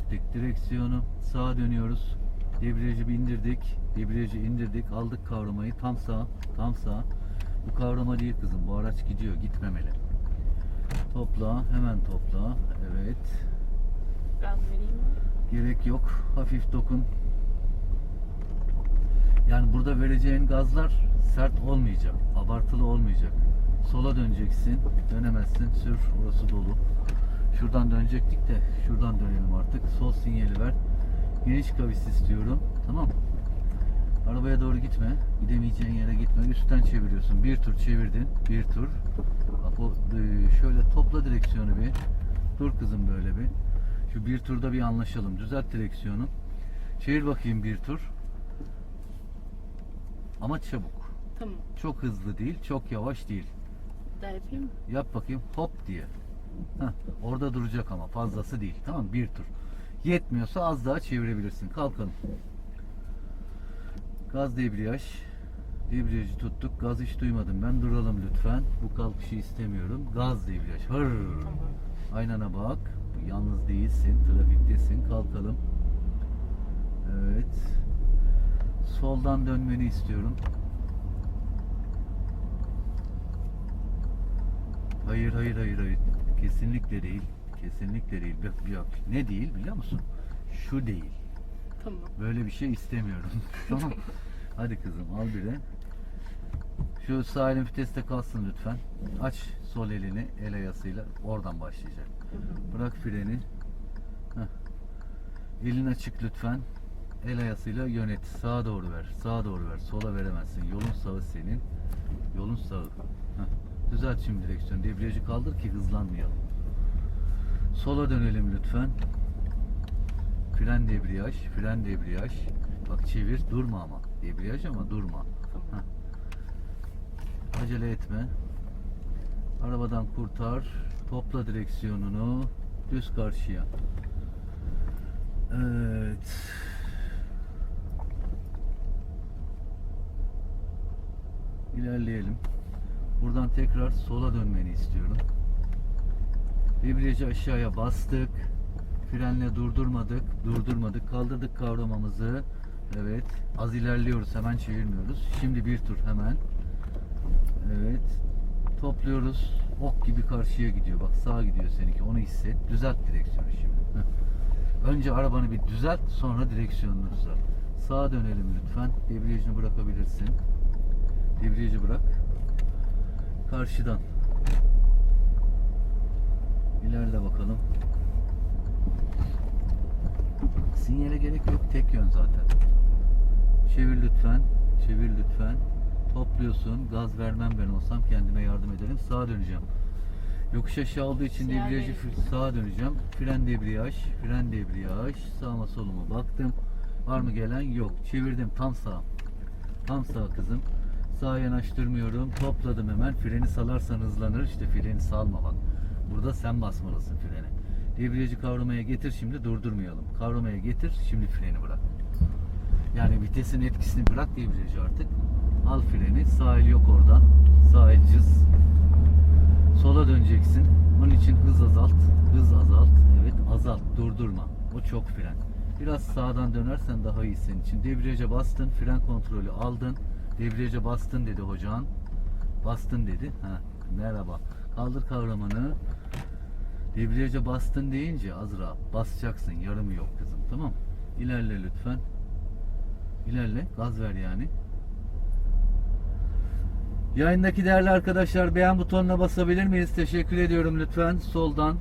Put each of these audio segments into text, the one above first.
düzelttik direksiyonu. Sağa dönüyoruz. Debriyajı indirdik. Debriyajı indirdik. Aldık kavramayı. Tam sağ. Tam sağ. Bu kavrama değil kızım. Bu araç gidiyor. Gitmemeli. Topla. Hemen topla. Evet. Gaz vereyim mi? Gerek yok. Hafif dokun. Yani burada vereceğin gazlar sert olmayacak. Abartılı olmayacak. Sola döneceksin. Dönemezsin. Sür. Orası dolu. Şuradan dönecektik de şuradan dönelim artık. Sol sinyali ver. Geniş kavis istiyorum. Tamam? Arabaya doğru gitme. Gidemeyeceğin yere gitme. Üstten çeviriyorsun. Bir tur çevirdin. Bir tur. Bak o e, şöyle topla direksiyonu bir. Dur kızım böyle bir. Şu bir turda bir anlaşalım. Düzelt direksiyonu. Çevir bakayım bir tur. Ama çabuk. Tamam. Çok hızlı değil, çok yavaş değil. Daha yapayım mı? Yap bakayım hop diye. Heh, orada duracak ama fazlası değil. Tamam bir tur. Yetmiyorsa az daha çevirebilirsin. Kalkalım. Gaz debriyaj. Debriyajı tuttuk. Gaz hiç duymadım ben. Duralım lütfen. Bu kalkışı istemiyorum. Gaz debriyaj. Hır. Aynana bak. Yalnız değilsin. Trafiktesin. Kalkalım. Evet. Soldan dönmeni istiyorum. Hayır hayır hayır hayır. Kesinlikle değil. Kesinlikle değil. Yok, yok. Ne değil biliyor musun? Şu değil. Tamam. Böyle bir şey istemiyorum. tamam. Hadi kızım al biri. Şu sağ elin viteste kalsın lütfen. Aç sol elini el ayasıyla. Oradan başlayacak. Bırak freni. Heh. Elin açık lütfen. El ayasıyla yönet. Sağa doğru ver. Sağa doğru ver. Sola veremezsin. Yolun sağı senin. Yolun sağı. Heh. Düzelt şimdi direksiyonu. Debriyajı kaldır ki hızlanmayalım. Sola dönelim lütfen. Fren debriyaj, fren debriyaj. Bak çevir, durma ama. Debriyaj ama durma. Heh. Acele etme. Arabadan kurtar. Topla direksiyonunu. Düz karşıya. Evet. İlerleyelim. Buradan tekrar sola dönmeni istiyorum. Debriyajı aşağıya bastık. Frenle durdurmadık. Durdurmadık. Kaldırdık kavramamızı. Evet. Az ilerliyoruz. Hemen çevirmiyoruz. Şimdi bir tur hemen. Evet. Topluyoruz. Ok gibi karşıya gidiyor. Bak sağa gidiyor seninki. Onu hisset. Düzelt direksiyonu şimdi. Önce arabanı bir düzelt. Sonra direksiyonunu düzelt. Sağa dönelim lütfen. Debriyajını bırakabilirsin. Debriyajı bırak. Karşıdan. İlerle bakalım. Sinyale gerek yok. Tek yön zaten. Çevir lütfen. Çevir lütfen. Topluyorsun. Gaz vermem ben olsam kendime yardım ederim. Sağa döneceğim. Yokuş aşağı olduğu için debriyajı sağa döneceğim. Fren debriyaj, fren debriyaj. Sağıma soluma baktım. Var mı gelen? Yok. Çevirdim tam sağ. Tam sağ kızım. Sağa yanaştırmıyorum. Topladım hemen. Freni salarsan hızlanır. İşte freni salma bak. Burada sen basmalısın freni. Debriyajı kavramaya getir şimdi durdurmayalım. Kavramaya getir şimdi freni bırak. Yani vitesin etkisini bırak debriyajı artık. Al freni. Sağ el yok orada. Sağ el cız. Sola döneceksin. Onun için hız azalt. Hız azalt. Evet azalt. Durdurma. O çok fren. Biraz sağdan dönersen daha iyi senin için. Debriyaja bastın. Fren kontrolü aldın. Debriyaja bastın dedi hocan. Bastın dedi. Ha, merhaba. Kaldır kavramını. Debriyaja bastın deyince Azra basacaksın. Yarımı yok kızım. Tamam. İlerle lütfen. İlerle. Gaz ver yani. Yayındaki değerli arkadaşlar beğen butonuna basabilir miyiz? Teşekkür ediyorum lütfen. Soldan.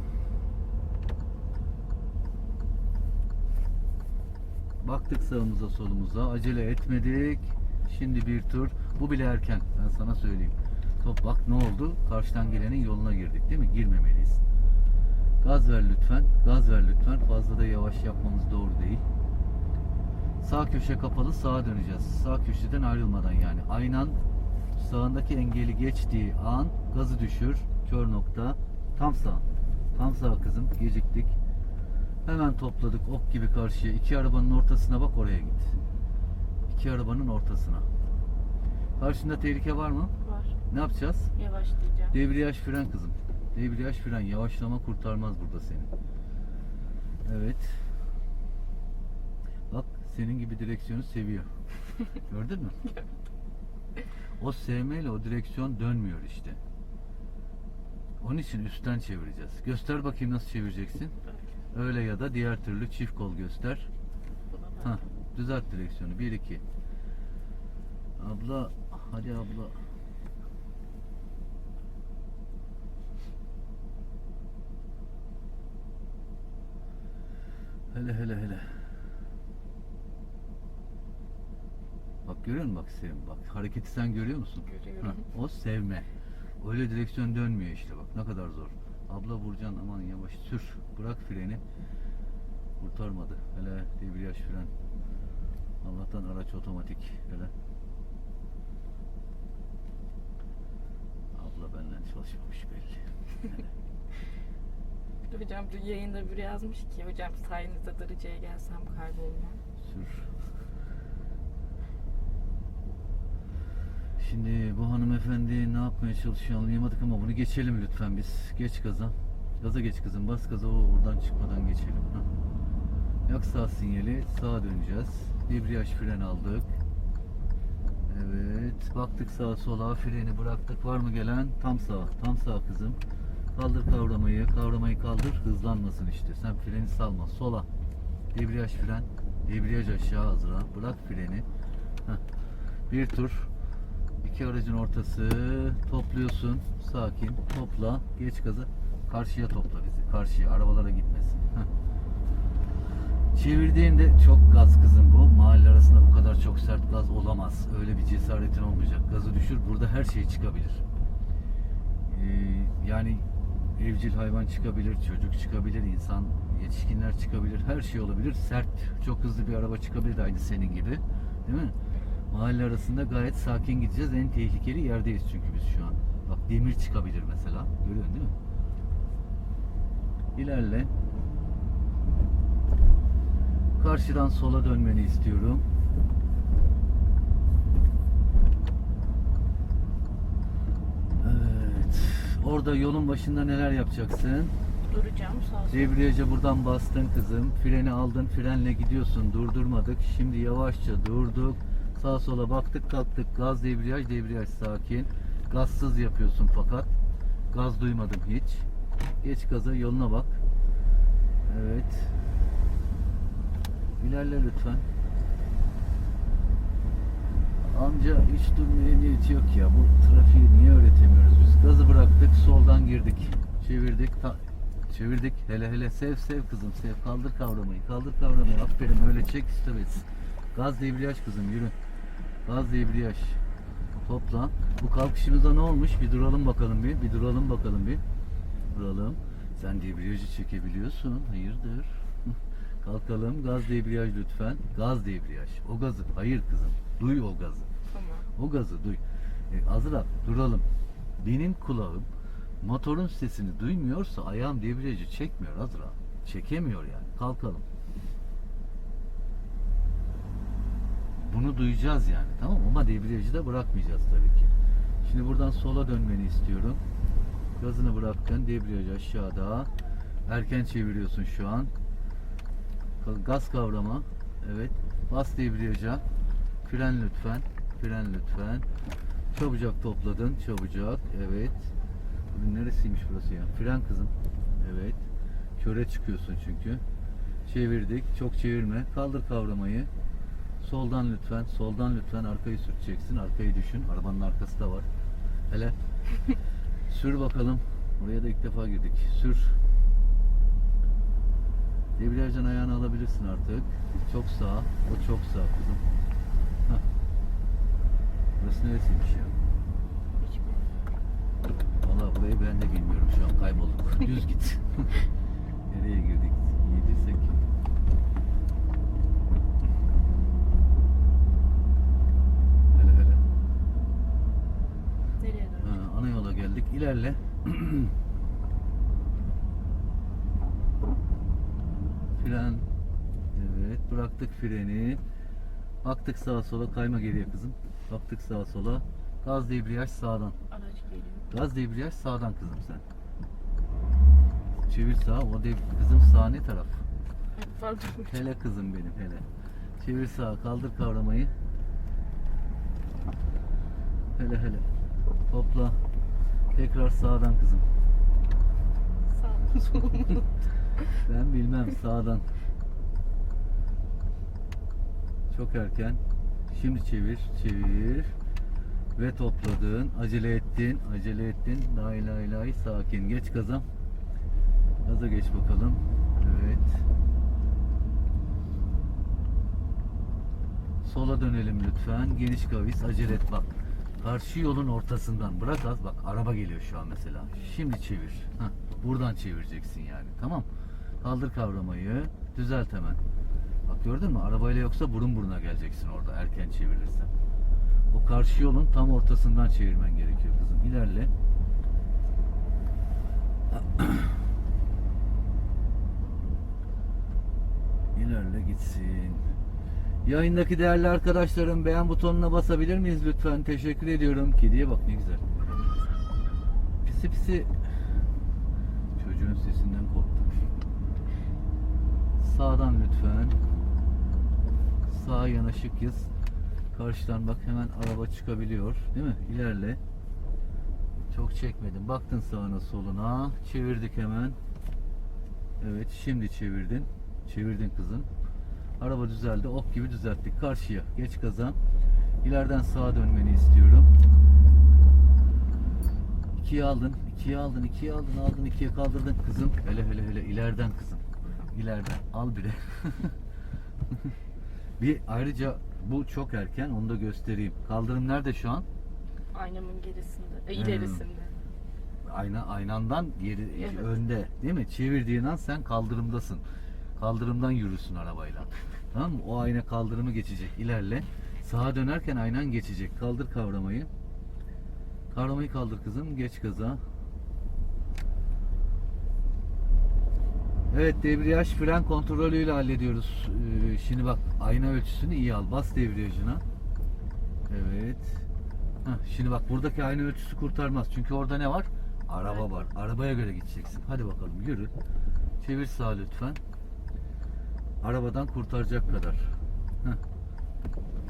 Baktık sağımıza solumuza. Acele etmedik. Şimdi bir tur. Bu bile erken. Ben sana söyleyeyim. Top bak ne oldu? Karşıdan gelenin yoluna girdik değil mi? Girmemeliyiz. Gaz ver lütfen. Gaz ver lütfen. Fazla da yavaş yapmamız doğru değil. Sağ köşe kapalı sağa döneceğiz. Sağ köşeden ayrılmadan yani. Aynan sağındaki engeli geçtiği an gazı düşür. Kör nokta. Tam sağ. Tam sağ kızım. Geciktik. Hemen topladık ok gibi karşıya. İki arabanın ortasına bak oraya git. İki arabanın ortasına. Karşında tehlike var mı? Var. Ne yapacağız? Yavaşlayacağım. Debriyaj fren kızım. Debriyaj fren. Yavaşlama kurtarmaz burada seni. Evet. senin gibi direksiyonu seviyor. Gördün mü? O sevmeyle o direksiyon dönmüyor işte. Onun için üstten çevireceğiz. Göster bakayım nasıl çevireceksin. Öyle ya da diğer türlü çift kol göster. Ha, düzelt direksiyonu. 1 2. Abla, hadi abla. Hele hele hele. Bak görüyor musun bak sevim bak hareketi sen görüyor musun? Görüyorum. Ha, o sevme. Öyle direksiyon dönmüyor işte bak ne kadar zor. Abla Burcan aman yavaş sür. Bırak freni. Kurtarmadı. Hele debriyaj fren. Allah'tan araç otomatik. Hele. Abla benden çalışmamış belli. Hocam dün yayında biri yazmış ki hocam sayenizde Darıca'ya gelsem kaybolmam. Sür. Şimdi bu hanımefendi ne yapmaya çalışıyor anlayamadık ama bunu geçelim lütfen biz. Geç gaza. Gaza geç kızım. Bas gaza o oradan çıkmadan geçelim. Hah. Yak sağ sinyali. Sağa döneceğiz. Debriyaj fren aldık. Evet. Baktık sağa sola. Freni bıraktık. Var mı gelen? Tam sağ. Tam sağ kızım. Kaldır kavramayı. Kavramayı kaldır. Hızlanmasın işte. Sen freni salma. Sola. Debriyaj fren. Debriyaj aşağı Azra. Bırak freni. Heh. Bir tur. İki aracın ortası. Topluyorsun. Sakin. Topla. Geç gaza. Karşıya topla bizi. Karşıya. Arabalara gitmesin. Heh. Çevirdiğinde çok gaz kızım bu. Mahalle arasında bu kadar çok sert gaz olamaz. Öyle bir cesaretin olmayacak. Gazı düşür. Burada her şey çıkabilir. Ee, yani evcil hayvan çıkabilir, çocuk çıkabilir, insan, yetişkinler çıkabilir, her şey olabilir. Sert, çok hızlı bir araba çıkabilir aynı senin gibi. Değil mi? Mahalle arasında gayet sakin gideceğiz. En tehlikeli yerdeyiz çünkü biz şu an. Bak demir çıkabilir mesela. Görüyorsun değil mi? İlerle. Karşıdan sola dönmeni istiyorum. Evet. Orada yolun başında neler yapacaksın? Duracağım sağ. Debriyaja buradan bastın kızım. Freni aldın. Frenle gidiyorsun. Durdurmadık. Şimdi yavaşça durduk. Sağa sola baktık kalktık. Gaz debriyaj debriyaj sakin. Gazsız yapıyorsun fakat. Gaz duymadım hiç. Geç gaza yoluna bak. Evet. İlerle lütfen. Amca hiç durmaya niyeti yok ya. Bu trafiği niye öğretemiyoruz biz? Gazı bıraktık, soldan girdik. Çevirdik, ta- çevirdik. Hele hele sev sev kızım sev. Kaldır kavramayı, kaldır kavramayı. Aferin öyle çek istemez. Gaz debriyaj kızım yürü. Gaz debriyaj. Topla. Bu kalkışımızda ne olmuş? Bir duralım bakalım bir. Bir duralım bakalım bir. Duralım. Sen debriyajı çekebiliyorsun. Hayırdır? Kalkalım. Gaz debriyaj lütfen. Gaz debriyaj. O gazı. Hayır kızım. Duy o gazı. Tamam. O gazı duy. E, Azra duralım. Benim kulağım motorun sesini duymuyorsa ayağım debriyajı çekmiyor Azra. Çekemiyor yani. Kalkalım. Bunu duyacağız yani tamam mı? Ama debriyajı da bırakmayacağız tabii ki. Şimdi buradan sola dönmeni istiyorum. Gazını bıraktın. Debriyaj aşağıda. Erken çeviriyorsun şu an. Ka- Gaz kavrama. Evet. Bas debriyaja. Fren lütfen. Fren lütfen. Çabucak topladın. Çabucak. Evet. Neresiymiş burası ya? Fren kızım. Evet. Köre çıkıyorsun çünkü. Çevirdik. Çok çevirme. Kaldır kavramayı. Soldan lütfen. Soldan lütfen. Arkayı sürteceksin. Arkayı düşün. Arabanın arkası da var. Hele. Sür bakalım. Buraya da ilk defa girdik. Sür. Debriyajdan ayağını alabilirsin artık. Çok sağ. O çok sağ kızım. Hah. Burası neresiymiş ya? Valla burayı ben de bilmiyorum şu an kaybolduk. Düz git. Nereye girdik? Yediysek. Hele hele. Nereye? Ha, ana yola geldik. İlerle. Fren. Evet. Bıraktık freni. Baktık sağa sola. Kayma geriye kızım. Baktık sağa sola. Gaz debriyaj sağdan. Araç geliyor. Gaz debriyaj sağdan kızım sen. Çevir sağa. O dev kızım sağ ne taraf? Pardon. Hele kızım benim hele. Çevir sağa kaldır kavramayı. Hele hele. Topla. Tekrar sağdan kızım. Sağ. Ben bilmem sağdan. Çok erken. Şimdi çevir, çevir. Ve topladın, acele ettin, acele ettin. Lay lay lay sakin. Geç gaza. Gaza geç bakalım. Evet. Sola dönelim lütfen. Geniş kavis, acele et bak. Karşı yolun ortasından bırak az bak araba geliyor şu an mesela. Şimdi çevir. Hah, buradan çevireceksin yani. Tamam. Kaldır kavramayı. Düzelt hemen. Bak gördün mü? Arabayla yoksa burun buruna geleceksin orada erken çevirirsen. O karşı yolun tam ortasından çevirmen gerekiyor kızım. İlerle. İlerle gitsin. Yayındaki değerli arkadaşlarım beğen butonuna basabilir miyiz lütfen? Teşekkür ediyorum. Kediye bak ne güzel. Pisi pisi. Çocuğun sesinden korktum. Sağdan lütfen. Sağa yanaşık yaz. Karşıdan bak hemen araba çıkabiliyor. Değil mi? İlerle. Çok çekmedin. Baktın sağına soluna. Çevirdik hemen. Evet şimdi çevirdin. Çevirdin kızım. Araba düzeldi. Ok gibi düzelttik. Karşıya. Geç gaza. İleriden sağa dönmeni istiyorum. İkiye aldın. ikiye aldın. ikiye aldın. Aldın. ikiye kaldırdın kızım. Hele hele hele. ileriden kızım. İleriden. Al bire. bir ayrıca bu çok erken. Onu da göstereyim. Kaldırım nerede şu an? Aynamın gerisinde. E, Hmm. ilerisinde. Ayna aynandan geri Evet. önde değil mi? Çevirdiğin an sen kaldırımdasın. Kaldırımdan yürürsün arabayla. Tamam mı? O ayna kaldırımı geçecek. İlerle. Sağa dönerken aynan geçecek. Kaldır kavramayı. Kavramayı kaldır kızım. Geç gaza. Evet debriyaj fren kontrolüyle hallediyoruz. Ee, şimdi bak ayna ölçüsünü iyi al. Bas debriyajına. Evet. Heh, şimdi bak buradaki ayna ölçüsü kurtarmaz. Çünkü orada ne var? Araba var. Arabaya göre gideceksin. Hadi bakalım yürü. Çevir sağa lütfen. Arabadan kurtaracak kadar. Heh.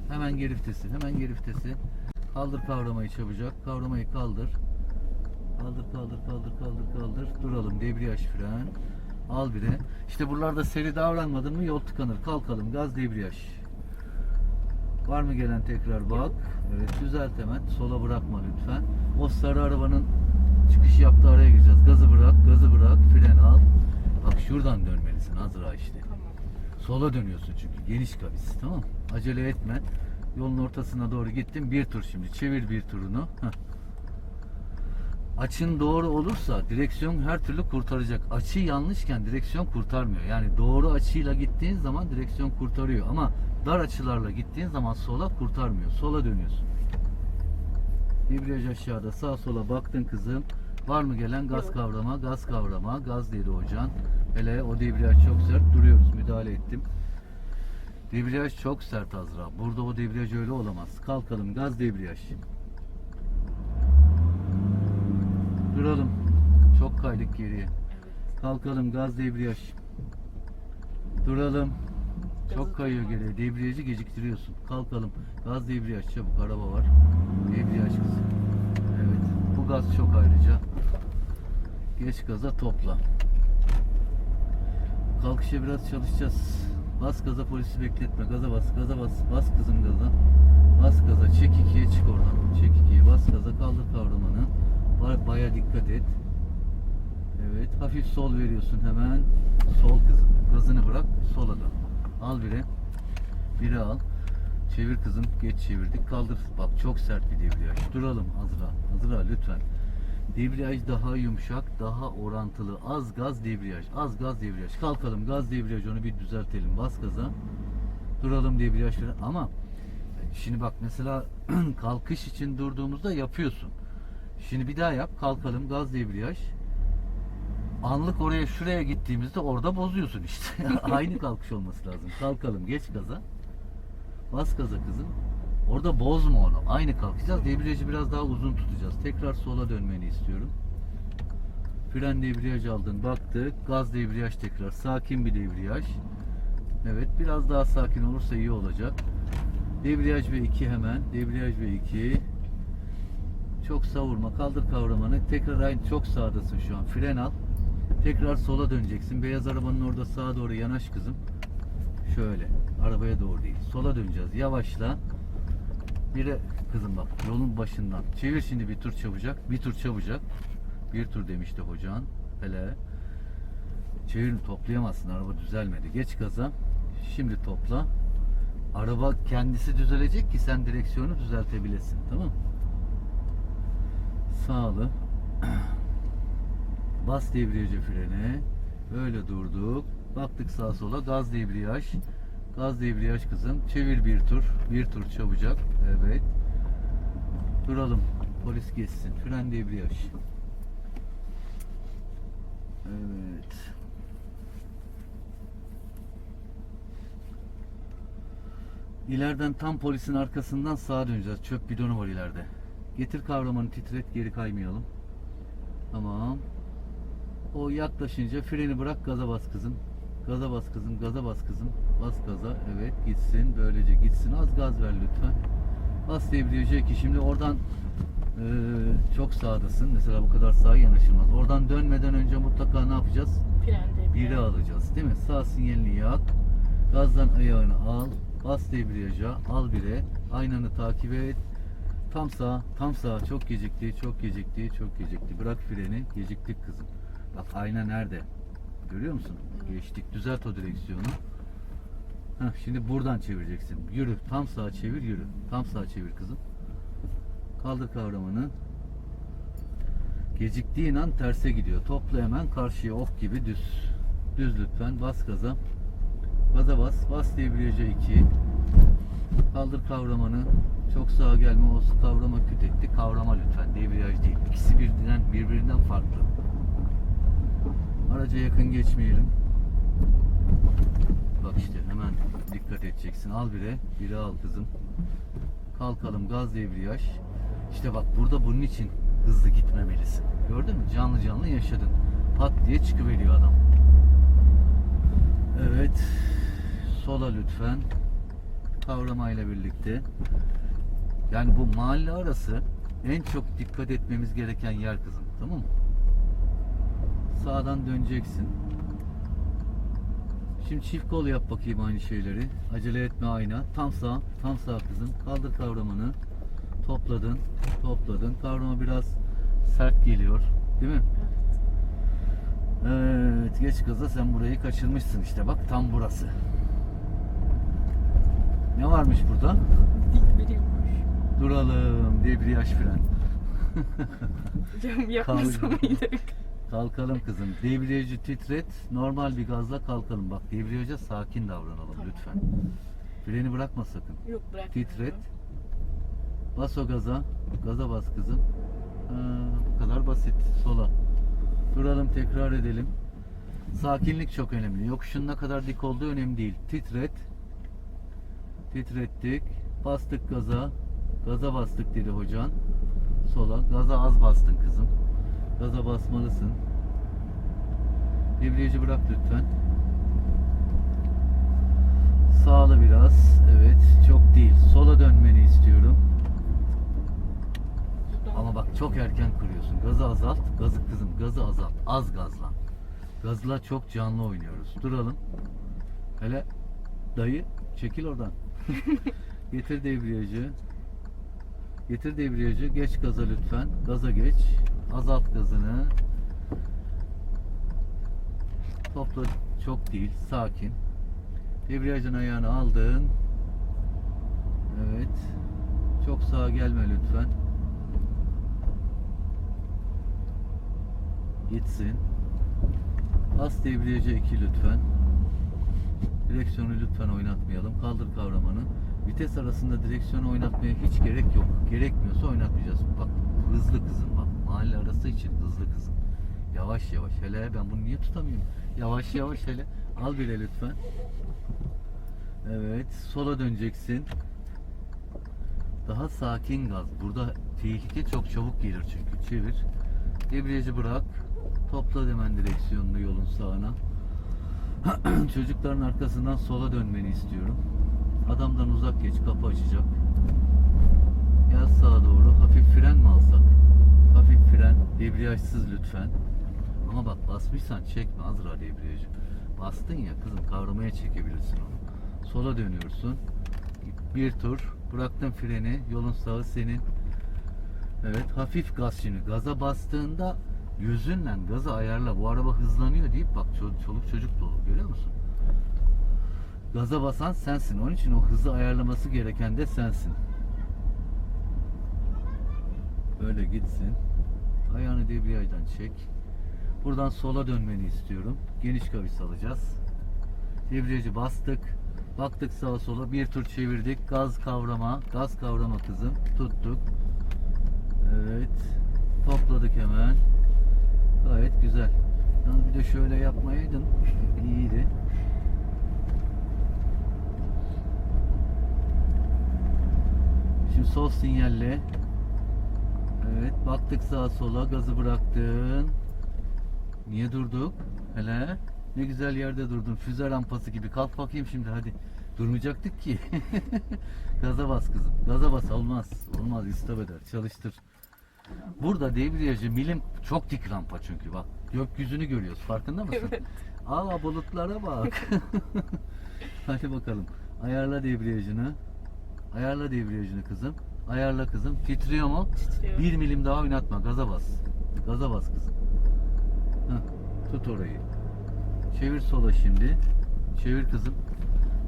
Hemen geri vitesi. Hemen geri vitesi. Kaldır kavramayı çabucak. Kavramayı kaldır. Kaldır kaldır kaldır kaldır kaldır. Duralım. Debriyaj fren. Al bire. İşte buralarda seri davranmadın mı yol tıkanır. Kalkalım. Gaz debriyaj. Var mı gelen tekrar bak. Evet düzelt hemen. Sola bırakma lütfen. O sarı arabanın çıkış yaptığı araya gireceğiz. Gazı bırak, gazı bırak, freni al. Bak şuradan dönmelisin Azra işte. Sola dönüyorsun çünkü. Geniş kavis. Tamam Acele etme. Yolun ortasına doğru gittin. Bir tur şimdi. Çevir bir turunu. Heh. Açın doğru olursa direksiyon her türlü kurtaracak. Açı yanlışken direksiyon kurtarmıyor. Yani doğru açıyla gittiğin zaman direksiyon kurtarıyor. Ama dar açılarla gittiğin zaman sola kurtarmıyor. Sola dönüyorsun. Debriyaj aşağıda sağ sola baktın kızım. Var mı gelen gaz kavrama, gaz kavrama, gaz dedi hocan. Hele o debriyaj çok sert duruyoruz. Müdahale ettim. Debriyaj çok sert Azra. Burada o debriyaj öyle olamaz. Kalkalım gaz debriyaj. Duralım. Çok kaydık geriye. Kalkalım gaz debriyaj. Duralım. Çok kayıyor geriye. Debriyajı geciktiriyorsun. Kalkalım. Gaz debriyaj çabuk araba var. Debriyaj kızım. Evet. Bu gaz çok ayrıca. Geç gaza topla. Kalkışa biraz çalışacağız. Bas gaza polisi bekletme. Gaza bas, gaza bas. Bas kızım gaza. Bas gaza. Çek ikiye çık oradan. Çek ikiye. Bas gaza. Kaldır kavramanı. Ba- Baya dikkat et. Evet. Hafif sol veriyorsun hemen. Sol kızım. Gazını bırak. Sola dön. Al bire. Biri al. Çevir kızım. Geç çevirdik. Kaldır. Bak çok sert bir debriyaj. Duralım Azra. Azra lütfen. Debriyaj daha yumuşak, daha orantılı. Az gaz debriyaj. Az gaz debriyaj. Kalkalım. Gaz debriyaj onu bir düzeltelim. Bas gaza. Duralım debriyaj. Ama şimdi bak mesela kalkış için durduğumuzda yapıyorsun. Şimdi bir daha yap. Kalkalım. Gaz debriyaj. Anlık oraya şuraya gittiğimizde orada bozuyorsun işte. Aynı kalkış olması lazım. Kalkalım. Geç gaza. Bas gaza kızım. Orada bozma onu. Aynı kalkacağız. Debriyajı biraz daha uzun tutacağız. Tekrar sola dönmeni istiyorum. Fren debriyaj aldın. Baktık. Gaz debriyaj tekrar. Sakin bir debriyaj. Evet biraz daha sakin olursa iyi olacak. Debriyaj ve 2 hemen. Debriyaj ve 2. Çok savurma. Kaldır kavramanı. Tekrar aynı çok sağdasın şu an. Fren al. Tekrar sola döneceksin. Beyaz arabanın orada sağa doğru yanaş kızım. Şöyle. Arabaya doğru değil. Sola döneceğiz. Yavaşla. Bire kızım bak yolun başından. Çevir şimdi bir tur çabucak. Bir tur çabucak. Bir tur demişti hocan. Hele. Çevir toplayamazsın. Araba düzelmedi. Geç gaza. Şimdi topla. Araba kendisi düzelecek ki sen direksiyonu düzeltebilesin. Tamam mı? Sağlı. Bas debriyajı frene. Böyle durduk. Baktık sağa sola. Gaz debriyaj. Gaz debriyaj kızım. Çevir bir tur. Bir tur çabucak. Evet. Duralım. Polis geçsin. Fren debriyaj. Evet. İleriden tam polisin arkasından sağa döneceğiz. Çöp bidonu var ileride. Getir kavramanı titret geri kaymayalım. Tamam. O yaklaşınca freni bırak gaza bas kızım. Gaza bas kızım, gaza bas kızım. Bas gaza. Evet gitsin. Böylece gitsin. Az gaz ver lütfen. Bas debriyaja ki şimdi oradan eee, çok sağdasın. Mesela bu kadar sağa yanaşılmaz. Oradan dönmeden önce mutlaka ne yapacağız? Frende Biri alacağız değil mi? Sağ sinyalini yak. Gazdan ayağını al. Bas debriyaja. Al bire. Aynanı takip et. Tam sağ, tam sağ. Çok gecikti, çok gecikti, çok gecikti. Bırak freni. Geciktik kızım. Bak ayna nerede? Görüyor musun? Geçtik. Düzelt o direksiyonu. Heh, şimdi buradan çevireceksin. Yürü. Tam sağa çevir, yürü. Tam sağa çevir kızım. Kaldır kavramanı. Geciktiğin an terse gidiyor. Topla hemen karşıya ok gibi düz. Düz lütfen. Bas gaza. Gaza bas. Bas debriyaja 2. Kaldır kavramanı. Çok sağa gelme. O kavrama küt etti. Kavrama lütfen. Debriyaj değil. İkisi birbirinden, birbirinden farklı. Araca yakın geçmeyelim. Bak işte hemen dikkat edeceksin. Al bire. Biri al kızım. Kalkalım gaz debriyaj. İşte bak burada bunun için hızlı gitmemelisin. Gördün mü? Canlı canlı yaşadın. Pat diye çıkıveriyor adam. Evet. Sola lütfen. Kavramayla birlikte. Yani bu mahalle arası en çok dikkat etmemiz gereken yer kızım. Tamam mı? Sağdan döneceksin. Şimdi çift kol yap bakayım aynı şeyleri. Acele etme ayna. Tam sağ, tam sağ kızım. Kaldır kavramanı. Topladın, topladın. Kavrama biraz sert geliyor. Değil mi? Evet, geç gaza sen burayı kaçırmışsın işte bak tam burası. Ne varmış burada? Dik veriyormuş. Duralım, debriyaj fren. Hocam yapmasa mıydık? Kalkalım kızım. Debriyajı titret. Normal bir gazla kalkalım. Bak debriyaja sakin davranalım Tamam. lütfen. Freni bırakma sakın. Yok bırak. Titret. Bas o gaza. Gaza bas kızım. Ha, bu kadar basit. Sola. Duralım tekrar edelim. Sakinlik çok önemli. Yokuşun ne kadar dik olduğu önemli değil. Titret. Titrettik. Bastık gaza. Gaza bastık dedi hocan. Sola. Gaza az bastın kızım. Gaza basmalısın. Debriyajı bırak lütfen. Sağla biraz. Evet. Çok değil. Sola dönmeni istiyorum. Ama bak çok erken kırıyorsun. Gazı azalt. Gazı kızım gazı azalt. Az gazla. Gazla çok canlı oynuyoruz. Duralım. Hele dayı çekil oradan. Getir debriyajı. Getir debriyajı. Geç gaza lütfen. Gaza geç. Azalt gazını. Topla çok değil. Sakin. Debriyajın ayağını aldın. Evet. Çok sağa gelme lütfen. Gitsin. Bas debriyaja 2 lütfen. Direksiyonu lütfen oynatmayalım. Kaldır kavramanı. Vites arasında direksiyonu oynatmaya hiç gerek yok. Gerekmiyorsa oynatmayacağız. Bak hızlı kızım bak. Mahalle arası için hızlı kızım. Yavaş yavaş. Hele ben bunu niye tutamıyorum? Yavaş yavaş hele. Al bile lütfen. Evet. Sola döneceksin. Daha sakin gaz. Burada tehlike çok çabuk gelir çünkü. Çevir. Debriyajı bırak. Topla hemen direksiyonunu yolun sağına. Çocukların arkasından sola dönmeni istiyorum. Adamdan uzak geç, kapı açacak. Gel sağa doğru. Hafif fren mi alsak? Hafif fren, debriyajsız lütfen. Ama bak basmışsan çekme Azra debriyajı. Bastın ya kızım kavramaya çekebilirsin onu. Sola dönüyorsun. Bir tur. Bıraktın freni. Yolun sağı senin. Evet hafif gaz şimdi. Gaza bastığında yüzünle gazı ayarla. Bu araba hızlanıyor deyip bak ço- çoluk çocuk dolu görüyor musun? Gaza basan sensin. Onun için o hızı ayarlaması gereken de sensin. Böyle gitsin. Ayağını debriyajdan çek. Buradan sola dönmeni istiyorum. Geniş kavis alacağız. Debriyajı bastık. Baktık sağa sola bir tur çevirdik. Gaz kavrama, gaz kavrama kızım. Tuttuk. Evet. Topladık hemen. Gayet güzel. Yalnız bir de şöyle yapmayaydın. İyiydi. Şimdi sol sinyalle. Evet. Baktık sağa sola. Gazı bıraktın. Niye durduk? Hele. Ne güzel yerde durdun. Füze rampası gibi. Kalk bakayım şimdi hadi. Durmayacaktık ki. Gaza bas kızım. Gaza bas. Olmaz. Olmaz. İstop eder. Çalıştır. Burada debriyajı milim çok dik rampa çünkü bak. Gökyüzünü görüyoruz. Farkında mısın? Evet. Aa bulutlara bak. Hadi bakalım. Ayarla debriyajını. Ayarla debriyajını kızım. Ayarla kızım. Titriyor mu? Titriyor. Bir milim daha oynatma. Gaza bas. Gaza bas kızım. Heh, tut orayı. Çevir sola şimdi. Çevir kızım.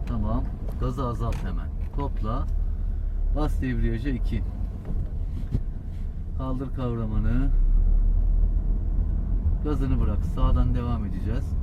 Tamam. Gazı azalt hemen. Topla. Bas debriyaja 2. Kaldır kavramanı. Gazını bırak. Sağdan devam edeceğiz.